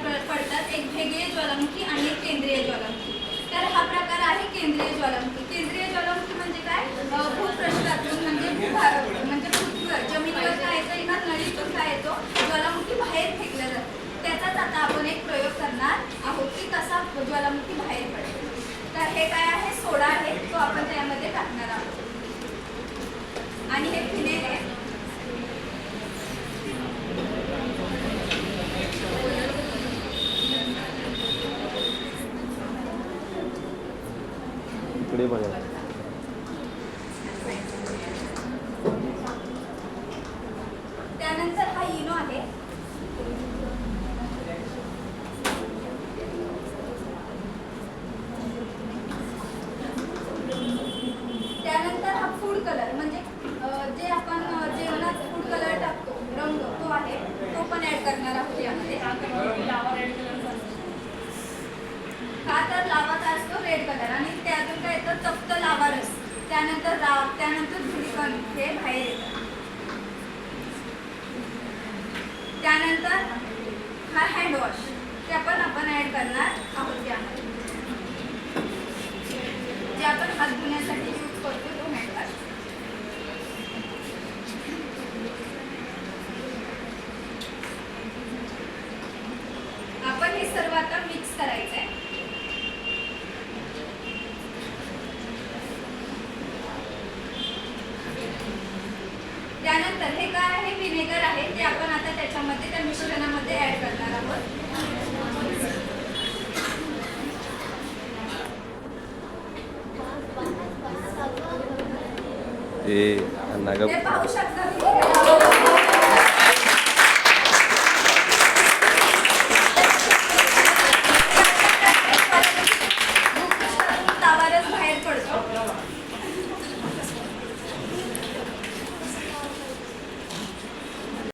प्रकार पडतात. एक भेगीय ज्वालामुखी आणि एक केंद्रीय ज्वालामुखी तर हा प्रकार आहे केंद्रीय ज्वालामुखी केंद्रीय ज्वालामुखी म्हणजे काय? भूप्रश्नातून म्हणजे भूभाग म्हणजे पृथ्वीवर जमिनीवर काय येतं ना नळीतून काय येतो ज्वालामुखी बाहेर फेकलं जातो. त्याचाच आता आपण एक प्रयोग करणार आहोत की कसा ज्वालामुखी बाहेर पडेल तर हे काय आहे? सोडा आहे. तो आपण त्यामध्ये टाकणार आहोत. आणि हे फिनेल आहे. इकडे बघा. त्यानंतर हा इनो आहे. त्यानंतर हा फूड कलर म्हणजे अं, जे आपण अं, जेवणात फूड कलर टाकतो रंग तो आहे तो पण ऍड करणार आहोत यामध्ये हा तर लावाचा असतो रेड कलर आणि त्यातून काय येतं? तप्त लावा रस त्यानंतर राव त्यानंतर धुळीकण हे बाहेर येतं. त्यानंतर हा हँडवॉश ते पण आपण ऍड करणार. त्यानंतर हे काय आहे? व्हिनेगर आहे ते आपण आता त्याच्यामध्ये त्या मिश्रणामध्ये ऍड करणार आहोत. ते बाहेर पडतो.